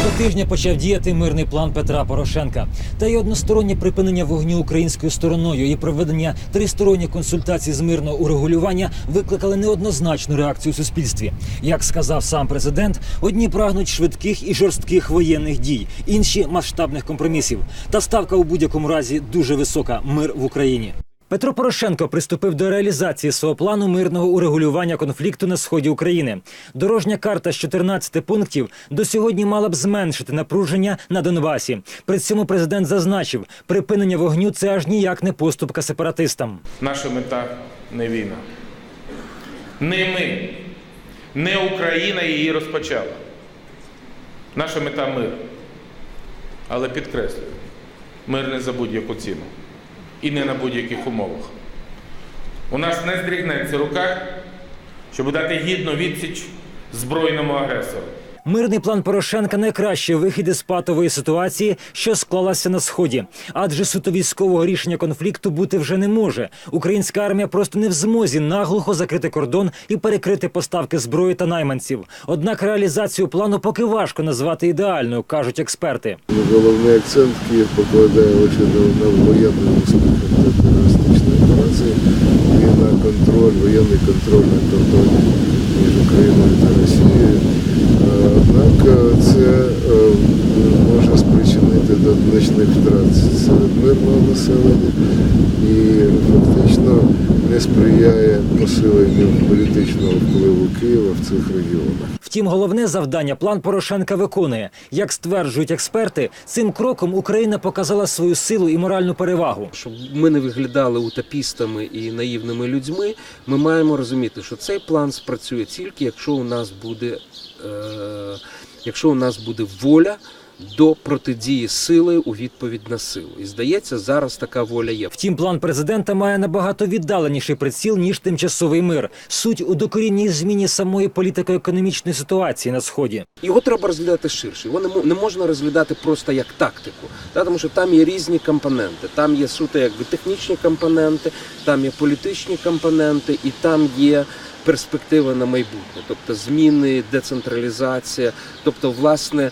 Цього тижня почав діяти мирний план Петра Порошенка та й одностороннє припинення вогню українською стороною і проведення тристоронніх консультацій з мирного урегулювання викликали неоднозначну реакцію у суспільстві. Як сказав сам президент, одні прагнуть швидких і жорстких воєнних дій, інші масштабних компромісів. Та ставка у будь-якому разі дуже висока мир в Україні. Петро Порошенко приступив до реалізації свого плану мирного урегулювання конфлікту на сході України. Дорожня карта з 14 пунктів до сьогодні мала б зменшити напруження на Донбасі. При цьому президент зазначив, припинення вогню це аж ніяк не поступка сепаратистам. Наша мета не війна. Не ми, не Україна її розпочала. Наша мета мир. Але підкреслюю, мир не за будь-яку ціну і не на будь-яких умовах. У нас не здрігнеться рука, щоб дати гідну відсіч збройному агресору. Мирний план Порошенка найкращий вихід із патової ситуації, що склалася на сході. Адже суто військового рішення конфлікту бути вже не може. Українська армія просто не в змозі наглухо закрити кордон і перекрити поставки зброї та найманців. Однак реалізацію плану поки важко назвати ідеальною, кажуть експерти. Головний акцент Київ покладає на воєнний успіх антитерористичної операції і на контроль, воєнний контроль на кордоні Україною та Росією. Е, Однак е, це е, може спричинити до значних втрат серед мирного населення і фактично не сприяє посиленню політичного впливу Києва в цих регіонах. Втім, головне завдання план Порошенка виконує. Як стверджують експерти, цим кроком Україна показала свою силу і моральну перевагу. щоб ми не виглядали утопістами і наївними людьми, ми маємо розуміти, що цей план спрацює тільки якщо у нас буде, е, якщо у нас буде воля до протидії сили у відповідь на силу. І здається, зараз така воля є. Втім, план президента має набагато віддаленіший приціл ніж тимчасовий мир. Суть у докорінній зміні самої політико-економічної ситуації на сході. Його треба розглядати ширше. Його не, можна розглядати просто як тактику, та, тому що там є різні компоненти. Там є суто якби технічні компоненти, там є політичні компоненти, і там є перспектива на майбутнє, тобто зміни, децентралізація. Тобто, власне,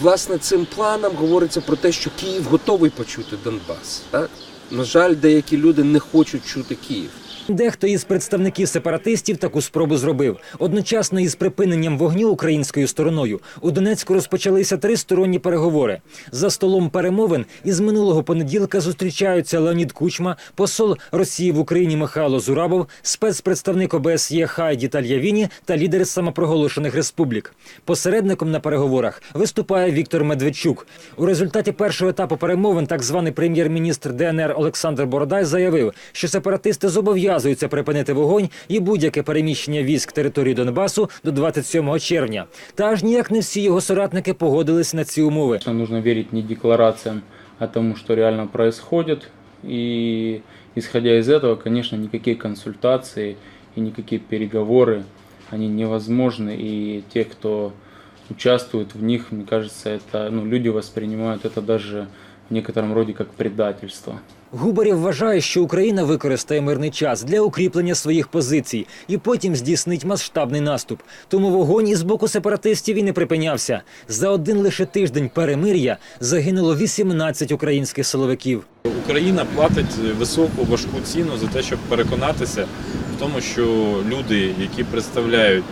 власне, цим планом говориться про те, що Київ готовий почути Донбас. Так? На жаль, деякі люди не хочуть чути Київ. Дехто із представників сепаратистів таку спробу зробив. Одночасно із припиненням вогню українською стороною у Донецьку розпочалися тристоронні переговори. За столом перемовин із минулого понеділка зустрічаються Леонід Кучма, посол Росії в Україні Михайло Зурабов, спецпредставник ОБСЄ Хайді Тальявіні та лідери самопроголошених республік. Посередником на переговорах виступає Віктор Медведчук. У результаті першого етапу перемовин так званий прем'єр-міністр ДНР Олександр Бородай заявив, що сепаратисти зобов'язуються припинити вогонь і будь-яке переміщення військ території Донбасу до 27 червня. Та аж ніяк не всі його соратники погодились на ці умови. Конечно, нужно верить не декларациям, а тому, что реально происходит. И исходя из этого, конечно, никакие консультации и никакие переговоры, они невозможны. И те, кто участвует в них, мне кажется, это, ну, люди воспринимают это даже в некотором роде как предательство. Губарєв вважає, що Україна використає мирний час для укріплення своїх позицій і потім здійснить масштабний наступ. Тому вогонь із боку сепаратистів і не припинявся. За один лише тиждень перемир'я загинуло 18 українських силовиків. Україна платить високу важку ціну за те, щоб переконатися в тому, що люди, які представляють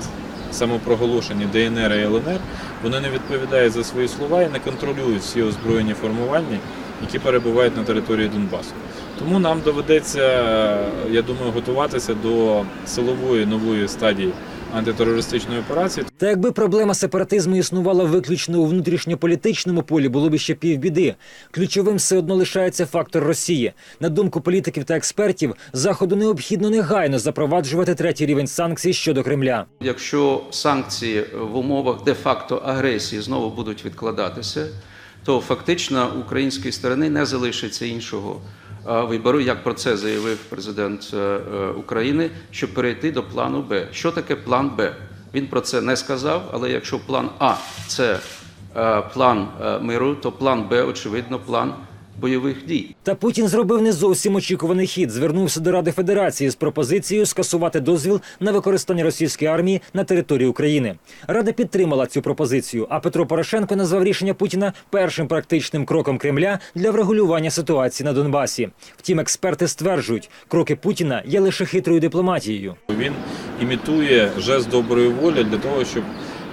самопроголошені ДНР і ЛНР, вони не відповідають за свої слова і не контролюють всі озброєні формування, які перебувають на території Донбасу. Тому нам доведеться, я думаю, готуватися до силової нової стадії антитерористичної операції. Та якби проблема сепаратизму існувала виключно у внутрішньополітичному полі, було б ще півбіди. Ключовим все одно лишається фактор Росії. На думку політиків та експертів, заходу необхідно негайно запроваджувати третій рівень санкцій щодо Кремля. Якщо санкції в умовах де-факто агресії знову будуть відкладатися, то фактично української сторони не залишиться іншого вибору, як про це заявив президент е, е, України, щоб перейти до плану Б. Що таке план Б? Він про це не сказав, але якщо план А це е, план миру, то план Б, очевидно, план бойових дій. Та Путін зробив не зовсім очікуваний хід. Звернувся до Ради Федерації з пропозицією скасувати дозвіл на використання російської армії на території України. Рада підтримала цю пропозицію. А Петро Порошенко назвав рішення Путіна першим практичним кроком Кремля для врегулювання ситуації на Донбасі. Втім, експерти стверджують, кроки Путіна є лише хитрою дипломатією. Він імітує жест доброї волі для того, щоб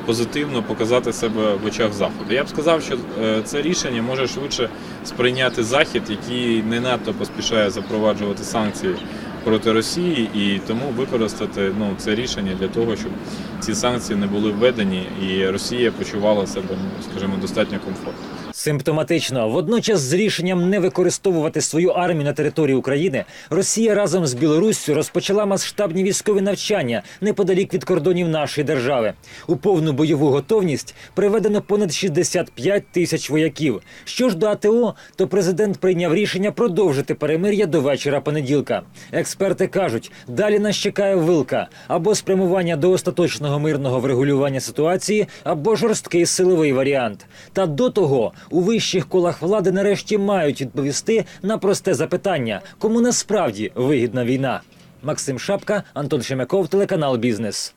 позитивно показати себе в очах заходу. Я б сказав, що е, це рішення може швидше сприйняти захід, який не надто поспішає запроваджувати санкції проти Росії, і тому використати ну це рішення для того, щоб ці санкції не були введені, і Росія почувала себе, ну скажімо, достатньо комфортно. Симптоматично, водночас з рішенням не використовувати свою армію на території України, Росія разом з Білоруссю розпочала масштабні військові навчання неподалік від кордонів нашої держави. У повну бойову готовність приведено понад 65 тисяч вояків. Що ж до АТО, то президент прийняв рішення продовжити перемир'я до вечора понеділка. Експерти кажуть, далі нас чекає вилка або спрямування до остаточного мирного врегулювання ситуації, або жорсткий силовий варіант. Та до того у вищих колах влади нарешті мають відповісти на просте запитання: кому насправді вигідна війна? Максим Шапка, Антон Шемяков, телеканал Бізнес.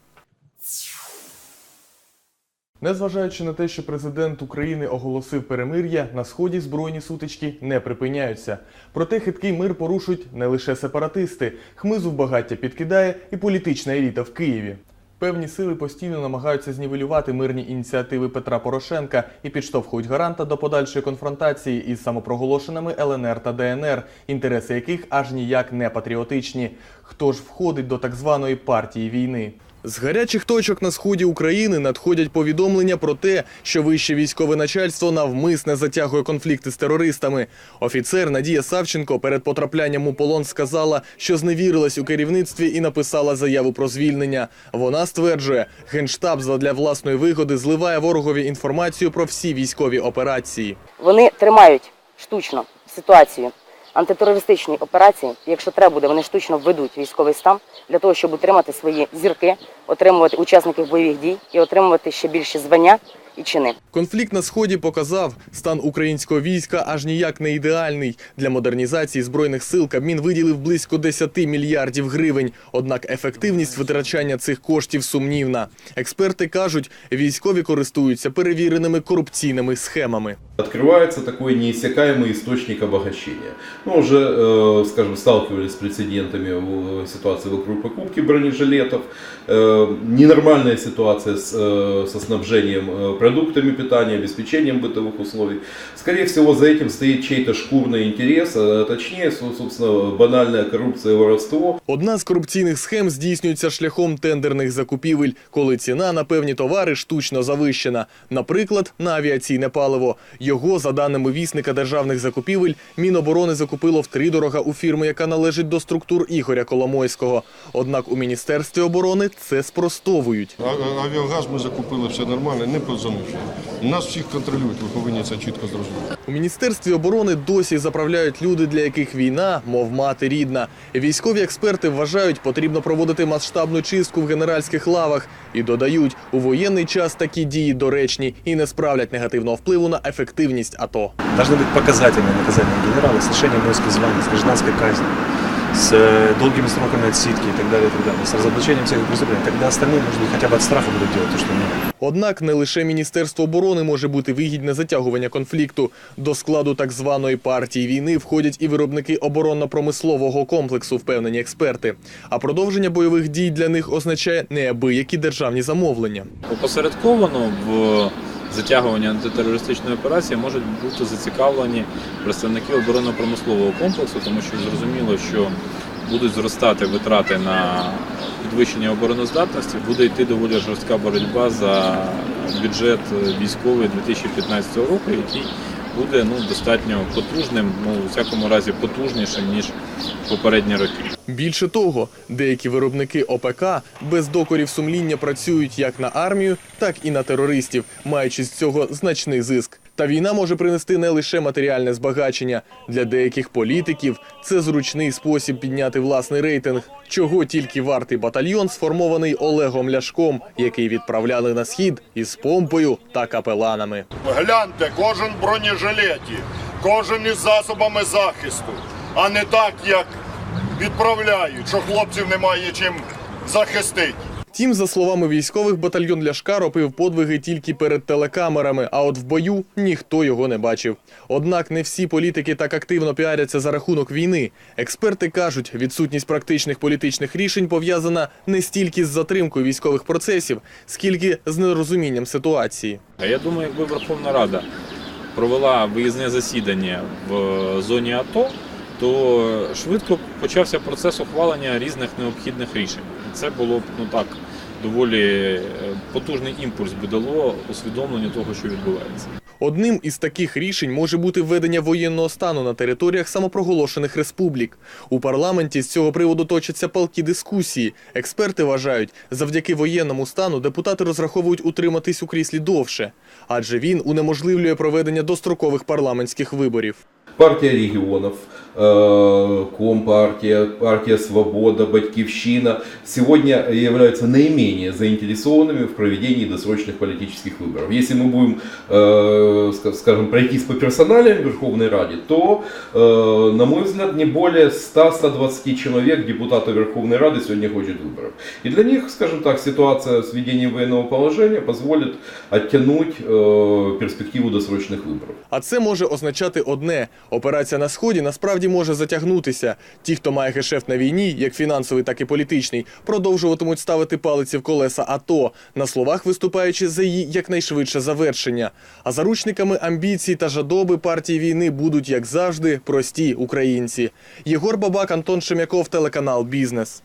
Незважаючи на те, що президент України оголосив перемир'я, на сході збройні сутички не припиняються. Проте хиткий мир порушують не лише сепаратисти. Хмизу в багаття підкидає і політична еліта в Києві. Певні сили постійно намагаються знівелювати мирні ініціативи Петра Порошенка і підштовхують гаранта до подальшої конфронтації із самопроголошеними ЛНР та ДНР, інтереси яких аж ніяк не патріотичні. Хто ж входить до так званої партії війни? З гарячих точок на сході України надходять повідомлення про те, що вище військове начальство навмисне затягує конфлікти з терористами. Офіцер Надія Савченко перед потраплянням у полон сказала, що зневірилась у керівництві і написала заяву про звільнення. Вона стверджує, генштаб задля власної вигоди зливає ворогові інформацію про всі військові операції. Вони тримають штучно ситуацію антитерористичні операції. Якщо треба буде, вони штучно введуть військовий стан для того, щоб утримати свої зірки, отримувати учасників бойових дій і отримувати ще більше звання і чини. Конфлікт на сході показав, стан українського війська аж ніяк не ідеальний. Для модернізації збройних сил Кабмін виділив близько 10 мільярдів гривень. Однак ефективність витрачання цих коштів сумнівна. Експерти кажуть, військові користуються перевіреними корупційними схемами. Открывается такой неиссякаемый источник обогащения. Мы уже, э, скажем, сталкивались с прецедентами в ситуации вокруг покупки бронежилетов, э, ненормальная ситуация с, э, со снабжением э, продуктами питания, обеспечением бытовых условий. Скорее всего, за этим стоит чей-то шкурный интерес, а точнее, со- собственно, банальная коррупция и воровство. Одна з корупційних схем здійснюється шляхом тендерних закупівель, коли ціна на певні товари штучно завищена. Наприклад, на авіаційне паливо. Його, за даними вісника державних закупівель, Міноборони закупило втридорога у фірми, яка належить до структур Ігоря Коломойського. Однак у Міністерстві оборони це спростовують. А- а- Авіагаз ми закупили все нормально, не позамушено. Нас всіх контролюють, ви повинні це чітко зрозуміти. У міністерстві оборони досі заправляють люди, для яких війна, мов мати рідна. Військові експерти вважають, потрібно проводити масштабну чистку в генеральських лавах і додають, у воєнний час такі дії доречні і не справлять негативного впливу на ефективність АТО. Должны быть показательные наказания генерала с лишением воинских званий, с гражданской казнью, с э, долгими сроками отсидки и так далее, и так далее, с разоблачением всех преступлений. Тогда остальные, может быть, хотя бы от страха будут делать то, что надо. Однак не лише Міністерство оборони може бути вигідне затягування конфлікту. До складу так званої партії війни входять і виробники оборонно-промислового комплексу, впевнені експерти. А продовження бойових дій для них означає неабиякі державні замовлення. Опосередковано в затягуванні антитерористичної операції можуть бути зацікавлені представники оборонно-промислового комплексу, тому що зрозуміло, що будуть зростати витрати на підвищення обороноздатності, буде йти доволі жорстка боротьба за бюджет військовий 2015 року, який буде ну, достатньо потужним, ну, у всякому разі потужнішим, ніж попередні роки. Більше того, деякі виробники ОПК без докорів сумління працюють як на армію, так і на терористів, маючи з цього значний зиск. Та війна може принести не лише матеріальне збагачення. Для деяких політиків це зручний спосіб підняти власний рейтинг, чого тільки вартий батальйон, сформований Олегом Ляшком, який відправляли на схід із помпою та капеланами. Гляньте, кожен бронежилеті. кожен із засобами захисту, а не так, як відправляють, що хлопців немає чим захистити. Втім, за словами військових, батальйон Ляшка робив подвиги тільки перед телекамерами, а от в бою ніхто його не бачив. Однак не всі політики так активно піаряться за рахунок війни. Експерти кажуть, відсутність практичних політичних рішень пов'язана не стільки з затримкою військових процесів, скільки з нерозумінням ситуації. Я думаю, якби Верховна Рада провела виїзне засідання в зоні АТО, то швидко почався процес ухвалення різних необхідних рішень. Це було б ну так доволі е, потужний імпульс би дало усвідомленню того, що відбувається. Одним із таких рішень може бути введення воєнного стану на територіях самопроголошених республік. У парламенті з цього приводу точаться палкі дискусії. Експерти вважають, завдяки воєнному стану депутати розраховують утриматись у кріслі довше, адже він унеможливлює проведення дострокових парламентських виборів. Партия регионов, э, Компартия, партия Свобода, Батькивщина сегодня являются наименее заинтересованными в проведении досрочных политических выборов. Если мы будем, э, ска- скажем, пройтись по персоналиям в Верховной Раде, то, э, на мой взгляд, не более 100-120 человек депутатов Верховной Рады сегодня хочет выборов. И для них, скажем так, ситуация с введением военного положения позволит оттянуть э, перспективу досрочных выборов. А це може означати одне: операція на сході насправді Може затягнутися. Ті, хто має гешефт на війні, як фінансовий, так і політичний, продовжуватимуть ставити палиці в колеса АТО, на словах виступаючи за її якнайшвидше завершення. А заручниками амбіцій та жадоби партії війни будуть, як завжди, прості українці. Єгор Бабак, Антон Шем'яков, телеканал Бізнес.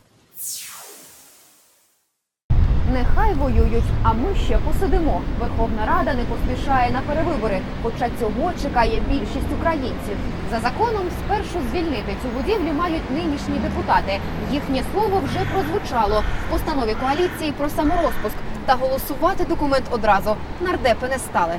Нехай воюють, а ми ще посидимо. Верховна Рада не поспішає на перевибори, хоча цього чекає більшість українців. За законом спершу звільнити цю будівлю мають нинішні депутати. Їхнє слово вже прозвучало в постанові коаліції про саморозпуск. Та голосувати документ одразу нардепи не стали.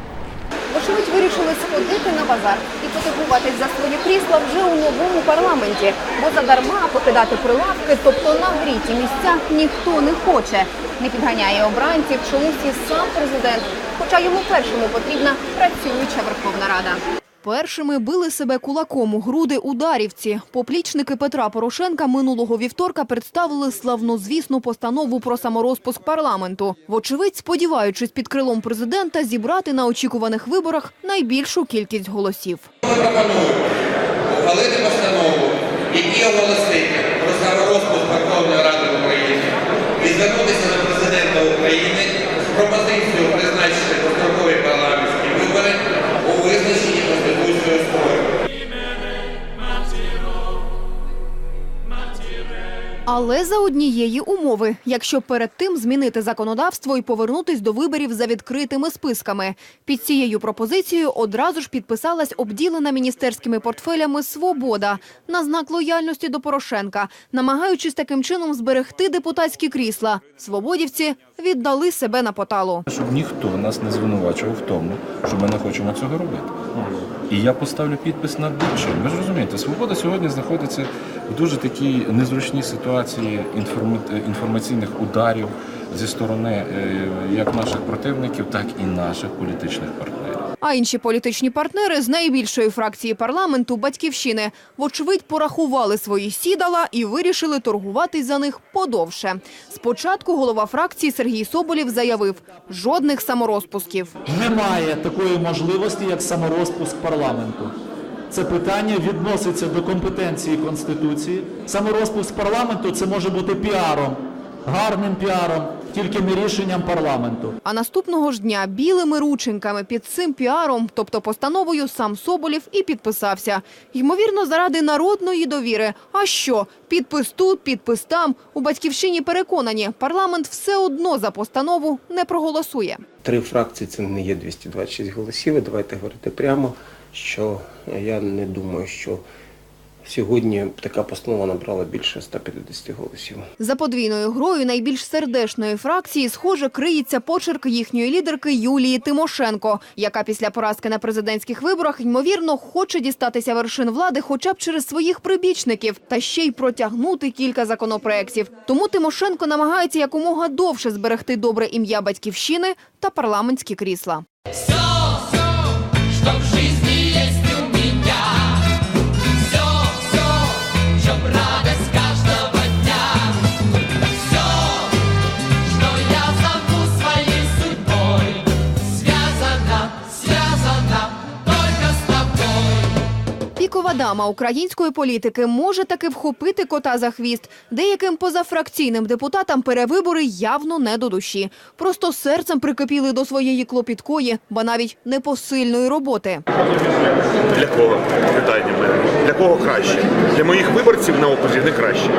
Вочевидь, вирішили сходити на базар і потягуватись за свої крісла вже у новому парламенті, бо задарма покидати прилавки, тобто нагріті місця, ніхто не хоче. Не підганяє обранців чомусь і сам президент, хоча йому першому потрібна працююча Верховна Рада. Першими били себе кулаком у груди ударівці. Поплічники Петра Порошенка минулого вівторка представили славнозвісну постанову про саморозпуск парламенту. Вочевидь, сподіваючись під крилом президента зібрати на очікуваних виборах найбільшу кількість голосів. Ми пропонуємо ухвалити постанову, які оголосити про саморозпуск Верховної Ради України і звернутися до президента України з пропозицією призначити Але за однієї умови, якщо перед тим змінити законодавство і повернутись до виборів за відкритими списками. Під цією пропозицією одразу ж підписалась обділена міністерськими портфелями «Свобода» на знак лояльності до Порошенка, намагаючись таким чином зберегти депутатські крісла. Свободівці віддали себе на поталу. Щоб ніхто нас не звинувачував в тому, що ми не хочемо цього робити. І я поставлю підпис над будь-чим. Ви ж розумієте, свобода сьогодні знаходиться в дуже такій незручній ситуації інформа- інформаційних ударів зі сторони е, як наших противників, так і наших політичних партнерів. А інші політичні партнери з найбільшої фракції парламенту «Батьківщини» вочевидь порахували свої сідала і вирішили торгуватись за них подовше. Спочатку голова фракції Сергій Соболєв заявив – жодних саморозпусків. Немає такої можливості, як саморозпуск парламенту. Це питання відноситься до компетенції Конституції. Саморозпуск парламенту це може бути піаром, гарним піаром, тільки не рішенням парламенту. А наступного ж дня білими рученьками під цим піаром, тобто постановою, сам Соболєв і підписався. Ймовірно, заради народної довіри. А що? Підпис тут, підпис там. У «Батьківщині» переконані, парламент все одно за постанову не проголосує. Три фракції це не є 226 голосів. Давайте говорити прямо, що я не думаю, що сьогодні така постанова набрала більше 150 голосів. За подвійною грою найбільш сердешної фракції, схоже, криється почерк їхньої лідерки Юлії Тимошенко, яка після поразки на президентських виборах, ймовірно, хоче дістатися вершин влади хоча б через своїх прибічників та ще й протягнути кілька законопроєктів. Тому Тимошенко намагається якомога довше зберегти добре ім'я батьківщини та парламентські крісла. Дама української політики може таки вхопити кота за хвіст. Деяким позафракційним депутатам перевибори явно не до душі. Просто серцем прикипіли до своєї клопіткої, ба навіть непосильної роботи. Для кого? Питання мене. Для кого краще? Для моїх виборців на окрузі не краще.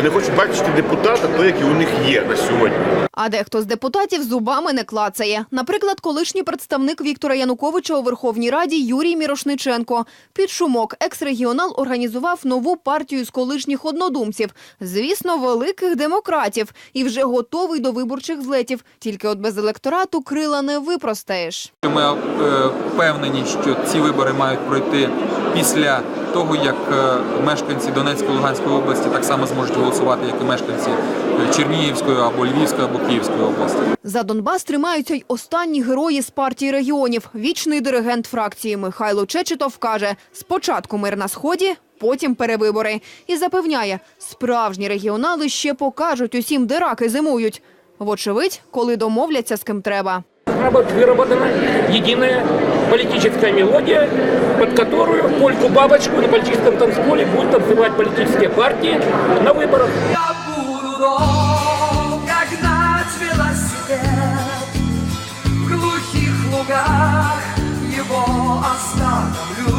Вони хочуть бачити депутата, той, який у них є на сьогодні. А дехто з депутатів зубами не клацає. Наприклад, колишній представник Віктора Януковича у Верховній Раді Юрій Мірошниченко. Під шумок екс-регіонал організував нову партію з колишніх однодумців. Звісно, великих демократів. І вже готовий до виборчих злетів. Тільки от без електорату крила не випростаєш. Ми е, впевнені, що ці вибори мають пройти після того, як е, мешканці Донецької Луганської області так само зможуть голосувати, як і мешканці е, Чернігівської або Львівської або Київської області. За Донбас тримаються й останні герої з партії регіонів. Вічний диригент фракції Михайло Чечетов каже: спочатку мир на сході, потім перевибори. І запевняє, справжні регіонали ще покажуть усім, де раки зимують. Вочевидь, коли домовляться з ким треба. выработана единая политическая мелодия, под которую польку-бабочку на политическом танцполе будут танцевать политические партии на выборах. как гнать велосипед В глухих лугах его остановлю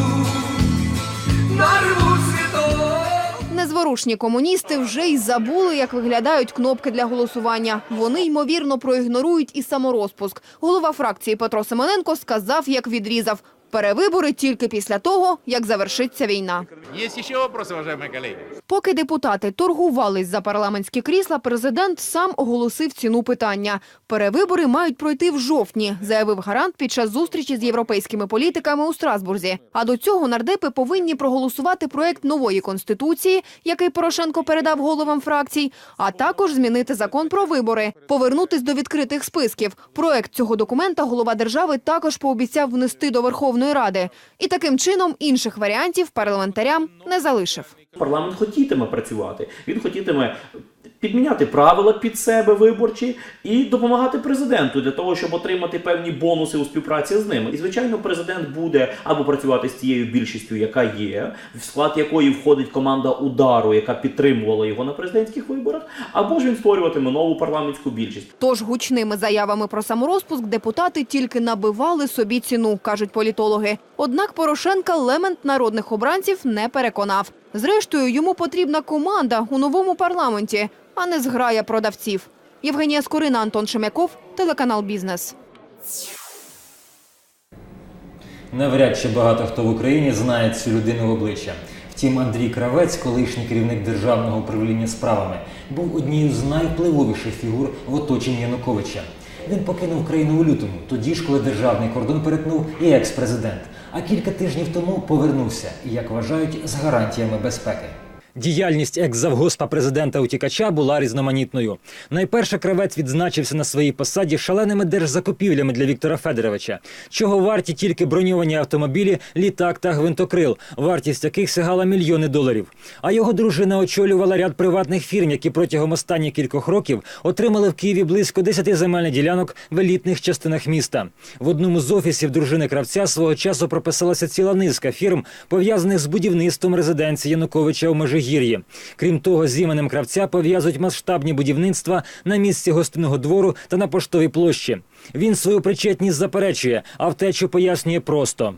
Незворушні комуністи вже й забули, як виглядають кнопки для голосування. Вони, ймовірно, проігнорують і саморозпуск. Голова фракції Петро Семененко сказав, як відрізав. Перевибори тільки після того, як завершиться війна. Есть еще вопросы, уважаемые коллеги? Поки депутати торгувались за парламентські крісла, президент сам оголосив ціну питання. Перевибори мають пройти в жовтні, заявив гарант під час зустрічі з європейськими політиками у Страсбурзі. А до цього нардепи повинні проголосувати проект нової конституції, який Порошенко передав головам фракцій, а також змінити закон про вибори, повернутись до відкритих списків. Проект цього документа голова держави також пообіцяв внести до Верховної Ради. І таким чином інших варіантів парламентарям не залишив. Парламент хотітиме працювати. Він хотітиме підміняти правила під себе виборчі і допомагати президенту для того, щоб отримати певні бонуси у співпраці з ними. І звичайно, президент буде або працювати з тією більшістю, яка є, в склад якої входить команда удару, яка підтримувала його на президентських виборах, або ж він створюватиме нову парламентську більшість. Тож гучними заявами про саморозпуск депутати тільки набивали собі ціну, кажуть політологи. Однак Порошенка лемент народних обранців не переконав. Зрештою, йому потрібна команда у новому парламенті, а не зграя продавців. Євгенія Скорина, Антон Шемяков, телеканал Бізнес. Навряд чи багато хто в Україні знає цю людину в обличчя. Втім, Андрій Кравець, колишній керівник державного управління справами, був однією з найвпливовіших фігур в оточенні Януковича. Він покинув країну у лютому, тоді ж, коли державний кордон перетнув і екс-президент. А кілька тижнів тому повернувся, як вважають, з гарантіями безпеки. Діяльність екс-завгоспа президента утікача була різноманітною. Найперше кравець відзначився на своїй посаді шаленими держзакупівлями для Віктора Федоровича, чого варті тільки броньовані автомобілі, літак та гвинтокрил, вартість яких сягала мільйони доларів. А його дружина очолювала ряд приватних фірм, які протягом останніх кількох років отримали в Києві близько 10 земельних ділянок в елітних частинах міста. В одному з офісів дружини кравця свого часу прописалася ціла низка фірм, пов'язаних з будівництвом резиденції Януковича у Межигір'ї. Крім того, з іменем кравця пов'язують масштабні будівництва на місці гостинного двору та на поштовій площі. Він свою причетність заперечує, а втечу пояснює просто.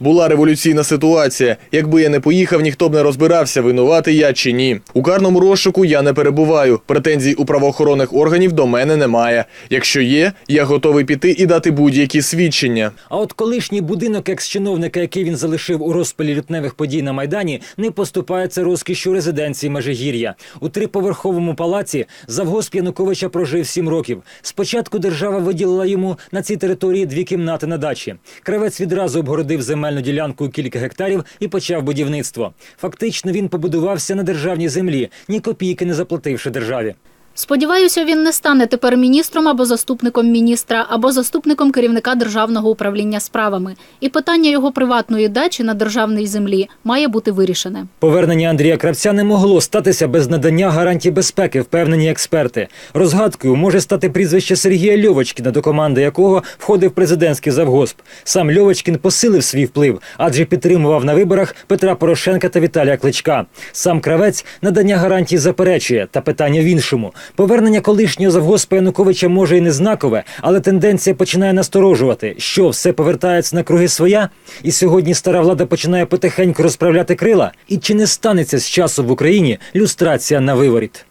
Була революційна ситуація. Якби я не поїхав, ніхто б не розбирався, винуватий я чи ні. У карному розшуку я не перебуваю. Претензій у правоохоронних органів до мене немає. Якщо є, я готовий піти і дати будь-які свідчення. А от колишній будинок екс-чиновника, який він залишив у розпалі лютневих подій на майдані, не поступається розкішю резиденції Межигір'я. У триповерховому палаці завгосп Януковича прожив сім років. Спочатку держава виділила йому на цій території дві кімнати на дачі. Кравець відразу обгородив земельну ділянку кілька гектарів і почав будівництво. Фактично він побудувався на державній землі, ні копійки не заплативши державі. Сподіваюся, він не стане тепер міністром або заступником міністра, або заступником керівника державного управління справами. І питання його приватної дачі на державній землі має бути вирішене. Повернення Андрія Кравця не могло статися без надання гарантій безпеки, впевнені експерти. Розгадкою може стати прізвище Сергія Льовочкіна, до команди якого входив президентський завгосп. Сам Льовочкін посилив свій вплив, адже підтримував на виборах Петра Порошенка та Віталія Кличка. Сам кравець надання гарантій заперечує, та питання в іншому. Повернення колишнього завгоспа Януковича може і не знакове, але тенденція починає насторожувати. Що все повертається на круги своя? І сьогодні стара влада починає потихеньку розправляти крила. І чи не станеться з часу в Україні люстрація на виворіт?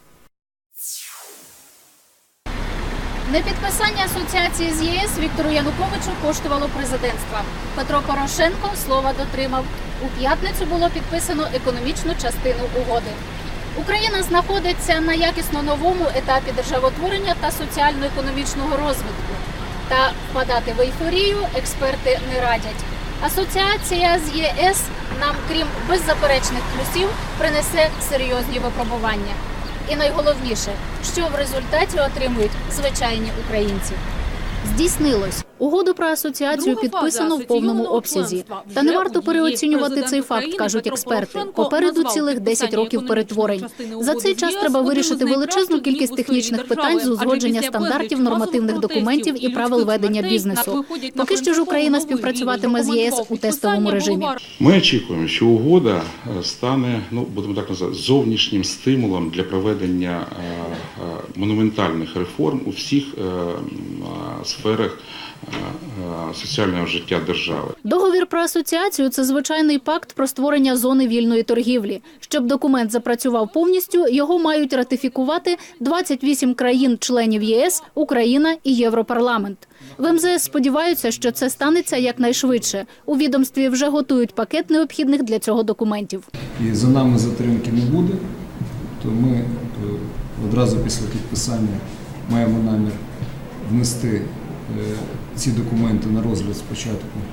Непідписання асоціації з ЄС Віктору Януковичу коштувало президентства. Петро Порошенко слова дотримав. У п'ятницю було підписано економічну частину угоди. Україна знаходиться на якісно новому етапі державотворення та соціально-економічного розвитку. Та впадати в ейфорію експерти не радять. Асоціація з ЄС нам, крім беззаперечних плюсів, принесе серйозні випробування. І найголовніше, що в результаті отримують звичайні українці. Здійснилось угоду про асоціацію підписано в повному обсязі. Та не варто переоцінювати цей факт, кажуть експерти. Попереду цілих 10 років перетворень. За цей час треба вирішити величезну кількість технічних питань з узгодження стандартів, нормативних документів і правил ведення бізнесу. Поки що ж Україна співпрацюватиме з ЄС у тестовому режимі. Ми очікуємо, що угода е, стане, ну будемо так називати, зовнішнім стимулом для проведення е, е, монументальних реформ у всіх сферах соціального життя держави. Договір про асоціацію це звичайний пакт про створення зони вільної торгівлі. Щоб документ запрацював повністю, його мають ратифікувати 28 країн-членів ЄС, Україна і Європарламент. В МЗС сподіваються, що це станеться якнайшвидше. У відомстві вже готують пакет необхідних для цього документів. І за нами затримки не буде, то ми е, одразу після підписання маємо намір внести е, ці документи на розгляд спочатку е,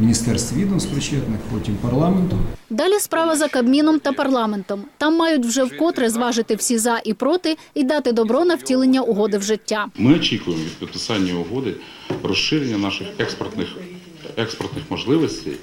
Міністерств відомств причетних, потім парламенту. Далі справа за Кабміном та парламентом. Там мають вже вкотре зважити всі за і проти і дати добро на втілення угоди в життя. Ми очікуємо від підписання угоди розширення наших експортних, експортних можливостей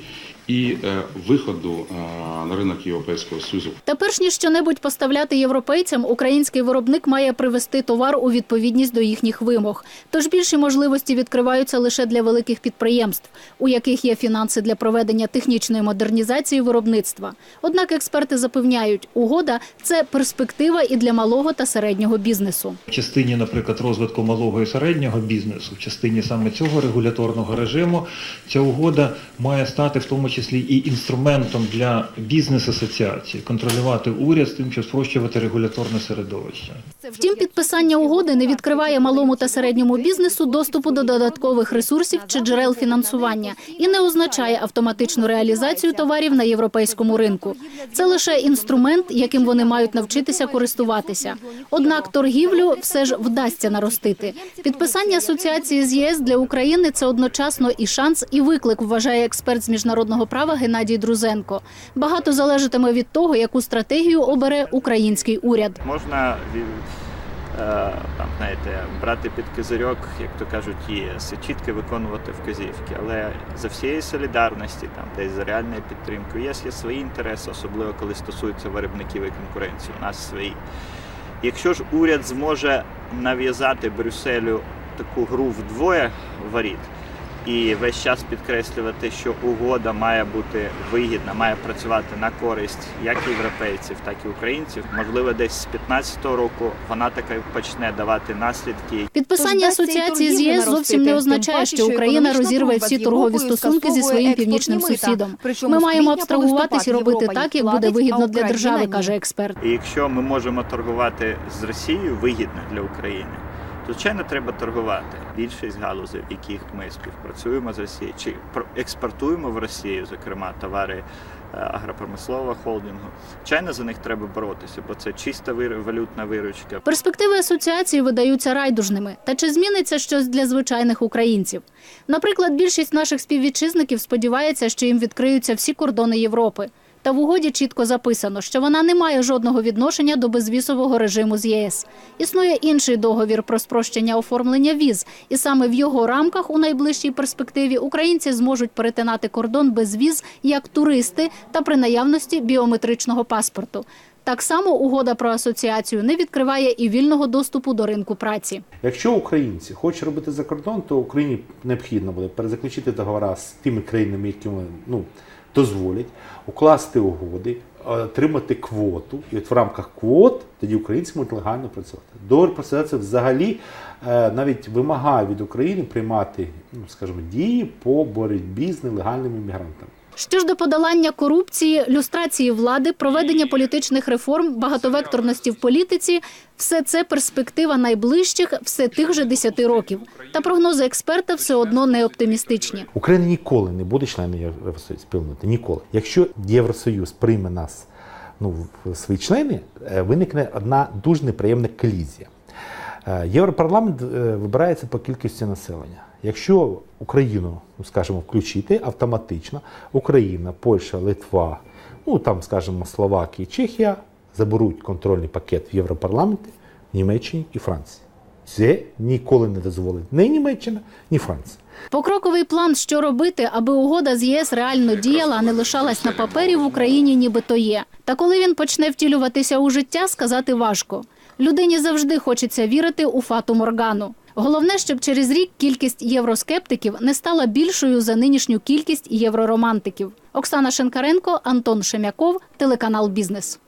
і е, виходу е, на ринок Європейського Союзу. Та перш ніж щонебудь поставляти європейцям, український виробник має привести товар у відповідність до їхніх вимог. Тож більші можливості відкриваються лише для великих підприємств, у яких є фінанси для проведення технічної модернізації виробництва. Однак експерти запевняють, угода це перспектива і для малого та середнього бізнесу. В частині, наприклад, розвитку малого і середнього бізнесу, в частині саме цього регуляторного режиму, ця угода має стати в тому числі і інструментом для бізнес-асоціації, контролювати уряд з тим, щоб спрощувати регуляторне середовище. Втім, підписання угоди не відкриває малому та середньому бізнесу доступу до додаткових ресурсів чи джерел фінансування і не означає автоматичну реалізацію товарів на європейському ринку. Це лише інструмент, яким вони мають навчитися користуватися. Однак торгівлю все ж вдасться наростити. Підписання асоціації з ЄС для України це одночасно і шанс, і виклик, вважає експерт з міжнародного права Геннадій Друзенко. Багато залежатиме від того, яку стратегію обере український уряд. Можна е, там, знаєте, брати під козирьок, як то кажуть, ЄС, і чітко виконувати вказівки. Але за всієї солідарності, там десь за реальною підтримкою, ЄС є свої інтереси, особливо коли стосується виробників і конкуренції. У нас свої. Якщо ж уряд зможе нав'язати Брюсселю таку гру вдвоє воріт, і весь час підкреслювати, що угода має бути вигідна, має працювати на користь як європейців, так і українців. Можливо, десь з 15-го року вона таки почне давати наслідки. Підписання асоціації з ЄС зовсім не означає, що Україна розірве всі торгові стосунки зі своїм північним сусідом. Ми маємо абстрагуватись і робити так, як буде вигідно для держави, каже експерт. І якщо ми можемо торгувати з Росією вигідно для України. Звичайно, треба торгувати. Більшість галузей, в яких ми співпрацюємо з Росією, чи експортуємо в Росію, зокрема товари е, агропромислового холдингу. Звичайно, за них треба боротися, бо це чиста валютна виручка. Перспективи асоціації видаються райдужними. Та чи зміниться щось для звичайних українців? Наприклад, більшість наших співвітчизників сподівається, що їм відкриються всі кордони Європи. Та в угоді чітко записано, що вона не має жодного відношення до безвізового режиму з ЄС. Існує інший договір про спрощення оформлення віз, і саме в його рамках у найближчій перспективі українці зможуть перетинати кордон без віз як туристи та при наявності біометричного паспорту. Так само угода про асоціацію не відкриває і вільного доступу до ринку праці. Якщо українці хочуть робити за кордон, то Україні необхідно буде перезаключити договори з тими країнами, які вони, ну, дозволять, укласти угоди, отримати квоту. І от в рамках квот тоді українці можуть легально працювати. Договір про асоціацію взагалі е, навіть вимагає від України приймати, ну скажімо, дії по боротьбі з нелегальними мігрантами. Що ж до подолання корупції, люстрації влади, проведення політичних реформ, багатовекторності в політиці, все це перспектива найближчих, все тих же 10 років. Та прогнози експерта все одно не оптимістичні. Україна ніколи не буде членом Євросоюзу спільноти. Ніколи. Якщо Євросоюз прийме нас ну, в свої члени, е, виникне одна дуже неприємна колізія. Е, Європарламент е, вибирається по кількості населення. Якщо Україну, ну, скажімо, включити автоматично, Україна, Польща, Литва, ну там, скажімо, Словакія, Чехія заберуть контрольний пакет в Європарламенті, Німеччині і Франції. Це ніколи не дозволить ні Німеччина, ні Франція. Покроковий план, що робити, аби угода з єС реально діяла, а не лишалась на папері в Україні, нібито є. Та коли він почне втілюватися у життя, сказати важко. Людині завжди хочеться вірити у фату Моргану. Головне, щоб через рік кількість євроскептиків не стала більшою за нинішню кількість євроромантиків. Оксана Шенкаренко, Антон Шемяков, телеканал Бізнес.